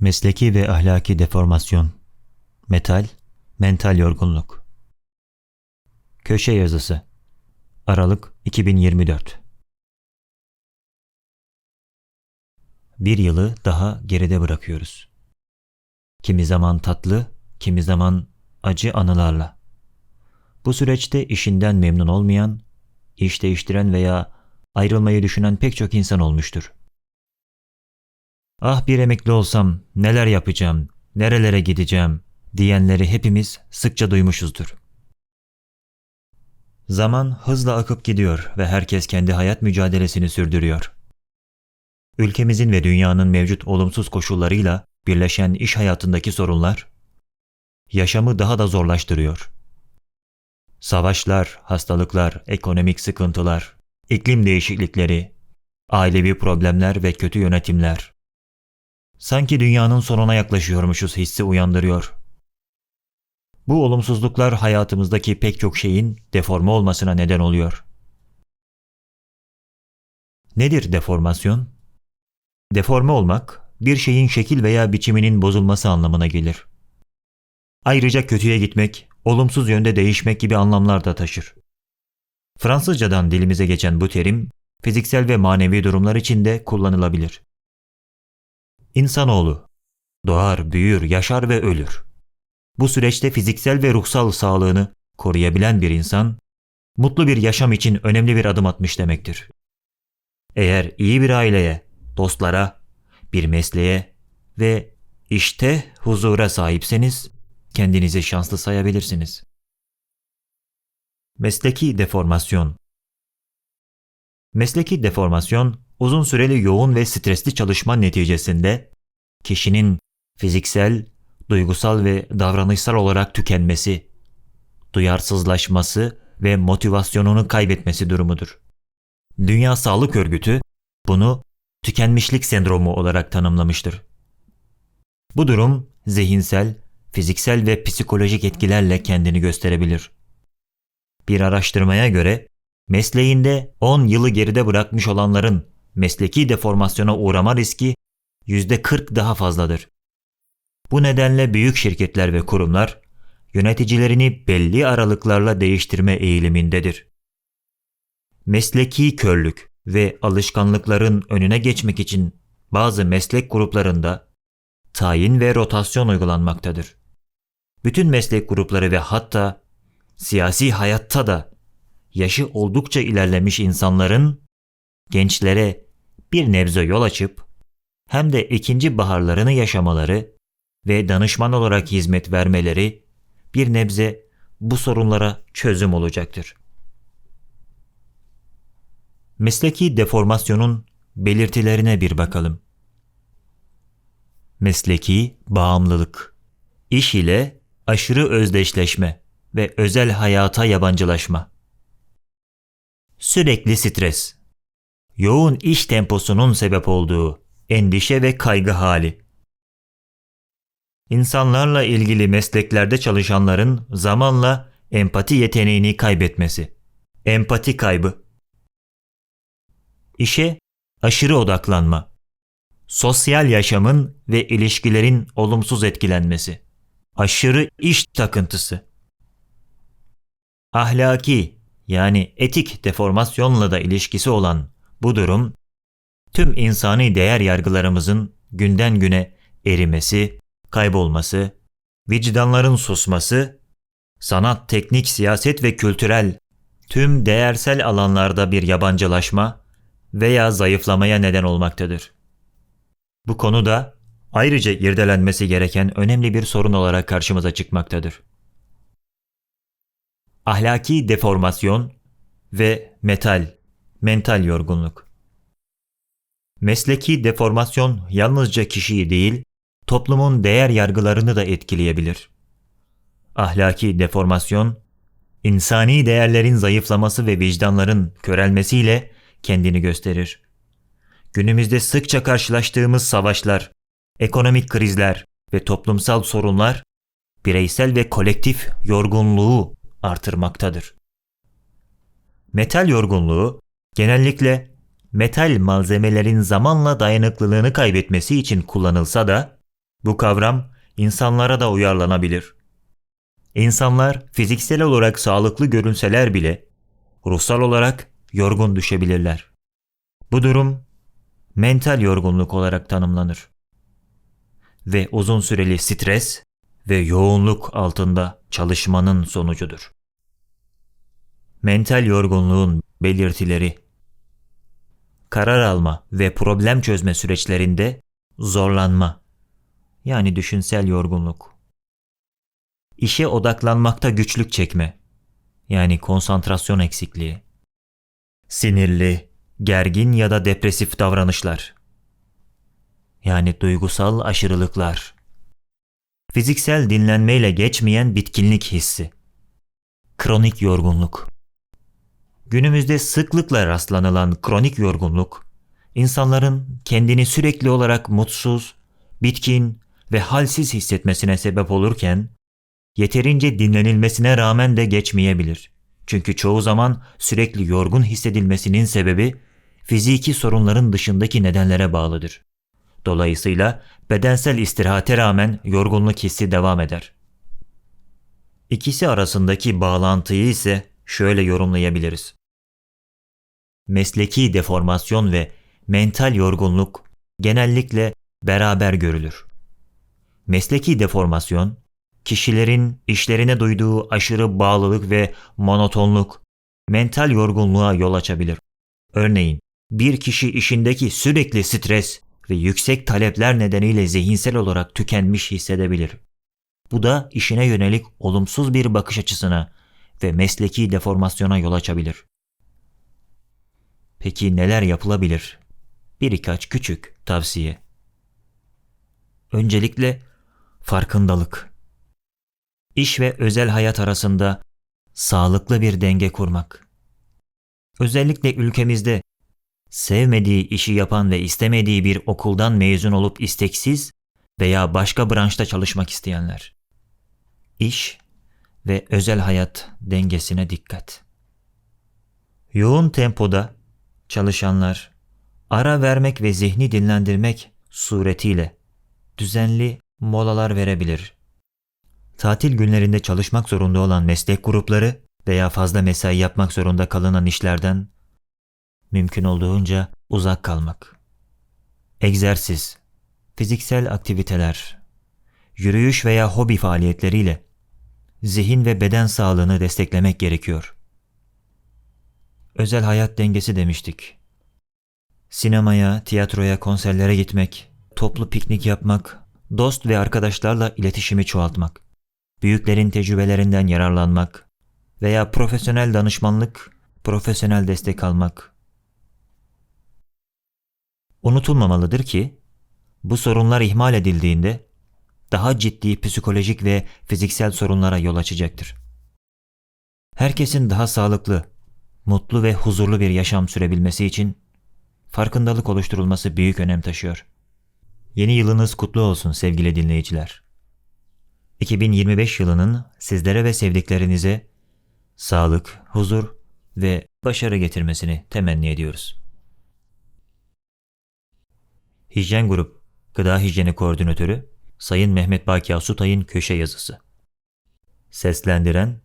Mesleki ve ahlaki deformasyon. Metal, mental yorgunluk. Köşe yazısı. Aralık 2024. Bir yılı daha geride bırakıyoruz. Kimi zaman tatlı, kimi zaman acı anılarla. Bu süreçte işinden memnun olmayan, iş değiştiren veya ayrılmayı düşünen pek çok insan olmuştur. Ah bir emekli olsam neler yapacağım, nerelere gideceğim diyenleri hepimiz sıkça duymuşuzdur. Zaman hızla akıp gidiyor ve herkes kendi hayat mücadelesini sürdürüyor. Ülkemizin ve dünyanın mevcut olumsuz koşullarıyla birleşen iş hayatındaki sorunlar yaşamı daha da zorlaştırıyor. Savaşlar, hastalıklar, ekonomik sıkıntılar, iklim değişiklikleri, ailevi problemler ve kötü yönetimler sanki dünyanın sonuna yaklaşıyormuşuz hissi uyandırıyor. Bu olumsuzluklar hayatımızdaki pek çok şeyin deforme olmasına neden oluyor. Nedir deformasyon? Deforme olmak, bir şeyin şekil veya biçiminin bozulması anlamına gelir. Ayrıca kötüye gitmek, olumsuz yönde değişmek gibi anlamlar da taşır. Fransızcadan dilimize geçen bu terim, fiziksel ve manevi durumlar için de kullanılabilir. İnsanoğlu doğar, büyür, yaşar ve ölür. Bu süreçte fiziksel ve ruhsal sağlığını koruyabilen bir insan, mutlu bir yaşam için önemli bir adım atmış demektir. Eğer iyi bir aileye, dostlara, bir mesleğe ve işte huzura sahipseniz kendinizi şanslı sayabilirsiniz. Mesleki deformasyon Mesleki deformasyon, uzun süreli yoğun ve stresli çalışma neticesinde kişinin fiziksel, duygusal ve davranışsal olarak tükenmesi, duyarsızlaşması ve motivasyonunu kaybetmesi durumudur. Dünya Sağlık Örgütü bunu tükenmişlik sendromu olarak tanımlamıştır. Bu durum zihinsel, fiziksel ve psikolojik etkilerle kendini gösterebilir. Bir araştırmaya göre mesleğinde 10 yılı geride bırakmış olanların mesleki deformasyona uğrama riski %40 daha fazladır. Bu nedenle büyük şirketler ve kurumlar yöneticilerini belli aralıklarla değiştirme eğilimindedir. Mesleki körlük ve alışkanlıkların önüne geçmek için bazı meslek gruplarında tayin ve rotasyon uygulanmaktadır. Bütün meslek grupları ve hatta siyasi hayatta da yaşı oldukça ilerlemiş insanların gençlere bir nebze yol açıp hem de ikinci baharlarını yaşamaları ve danışman olarak hizmet vermeleri bir nebze bu sorunlara çözüm olacaktır. Mesleki deformasyonun belirtilerine bir bakalım. Mesleki bağımlılık, iş ile aşırı özdeşleşme ve özel hayata yabancılaşma. Sürekli stres, yoğun iş temposunun sebep olduğu endişe ve kaygı hali. İnsanlarla ilgili mesleklerde çalışanların zamanla empati yeteneğini kaybetmesi. Empati kaybı. İşe aşırı odaklanma. Sosyal yaşamın ve ilişkilerin olumsuz etkilenmesi. Aşırı iş takıntısı. Ahlaki yani etik deformasyonla da ilişkisi olan bu durum tüm insani değer yargılarımızın günden güne erimesi, kaybolması, vicdanların susması, sanat, teknik, siyaset ve kültürel tüm değersel alanlarda bir yabancılaşma veya zayıflamaya neden olmaktadır. Bu konu da ayrıca irdelenmesi gereken önemli bir sorun olarak karşımıza çıkmaktadır. Ahlaki deformasyon ve metal, mental yorgunluk. Mesleki deformasyon yalnızca kişiyi değil, toplumun değer yargılarını da etkileyebilir. Ahlaki deformasyon, insani değerlerin zayıflaması ve vicdanların körelmesiyle kendini gösterir. Günümüzde sıkça karşılaştığımız savaşlar, ekonomik krizler ve toplumsal sorunlar bireysel ve kolektif yorgunluğu artırmaktadır. Metal yorgunluğu genellikle metal malzemelerin zamanla dayanıklılığını kaybetmesi için kullanılsa da Bu kavram insanlara da uyarlanabilir. İnsanlar fiziksel olarak sağlıklı görünseler bile ruhsal olarak yorgun düşebilirler. Bu durum mental yorgunluk olarak tanımlanır ve uzun süreli stres ve yoğunluk altında çalışmanın sonucudur. Mental yorgunluğun belirtileri karar alma ve problem çözme süreçlerinde zorlanma yani düşünsel yorgunluk. İşe odaklanmakta güçlük çekme yani konsantrasyon eksikliği. Sinirli, gergin ya da depresif davranışlar yani duygusal aşırılıklar. Fiziksel dinlenmeyle geçmeyen bitkinlik hissi. Kronik yorgunluk. Günümüzde sıklıkla rastlanılan kronik yorgunluk, insanların kendini sürekli olarak mutsuz, bitkin ve halsiz hissetmesine sebep olurken, yeterince dinlenilmesine rağmen de geçmeyebilir. Çünkü çoğu zaman sürekli yorgun hissedilmesinin sebebi fiziki sorunların dışındaki nedenlere bağlıdır. Dolayısıyla bedensel istirahate rağmen yorgunluk hissi devam eder. İkisi arasındaki bağlantıyı ise şöyle yorumlayabiliriz. Mesleki deformasyon ve mental yorgunluk genellikle beraber görülür. Mesleki deformasyon, kişilerin işlerine duyduğu aşırı bağlılık ve monotonluk mental yorgunluğa yol açabilir. Örneğin bir kişi işindeki sürekli stres ve yüksek talepler nedeniyle zihinsel olarak tükenmiş hissedebilir. Bu da işine yönelik olumsuz bir bakış açısına ve mesleki deformasyona yol açabilir. Peki neler yapılabilir? Birkaç küçük tavsiye. Öncelikle farkındalık. İş ve özel hayat arasında sağlıklı bir denge kurmak. Özellikle ülkemizde sevmediği işi yapan ve istemediği bir okuldan mezun olup isteksiz veya başka branşta çalışmak isteyenler. İş ve özel hayat dengesine dikkat. Yoğun tempoda çalışanlar ara vermek ve zihni dinlendirmek suretiyle düzenli molalar verebilir. Tatil günlerinde çalışmak zorunda olan meslek grupları veya fazla mesai yapmak zorunda kalınan işlerden mümkün olduğunca uzak kalmak. Egzersiz, fiziksel aktiviteler, yürüyüş veya hobi faaliyetleriyle zihin ve beden sağlığını desteklemek gerekiyor. Özel hayat dengesi demiştik. Sinemaya, tiyatroya, konserlere gitmek, toplu piknik yapmak, dost ve arkadaşlarla iletişimi çoğaltmak, büyüklerin tecrübelerinden yararlanmak veya profesyonel danışmanlık, profesyonel destek almak, Unutulmamalıdır ki bu sorunlar ihmal edildiğinde daha ciddi psikolojik ve fiziksel sorunlara yol açacaktır. Herkesin daha sağlıklı, mutlu ve huzurlu bir yaşam sürebilmesi için farkındalık oluşturulması büyük önem taşıyor. Yeni yılınız kutlu olsun sevgili dinleyiciler. 2025 yılının sizlere ve sevdiklerinize sağlık, huzur ve başarı getirmesini temenni ediyoruz. Hijyen Grup Gıda Hijyeni Koordinatörü Sayın Mehmet Baki Asutay'ın köşe yazısı. Seslendiren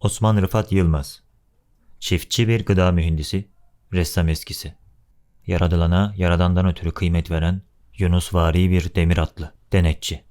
Osman Rıfat Yılmaz Çiftçi bir gıda mühendisi, ressam eskisi. Yaradılana yaradandan ötürü kıymet veren Yunus Vari bir demir atlı, denetçi.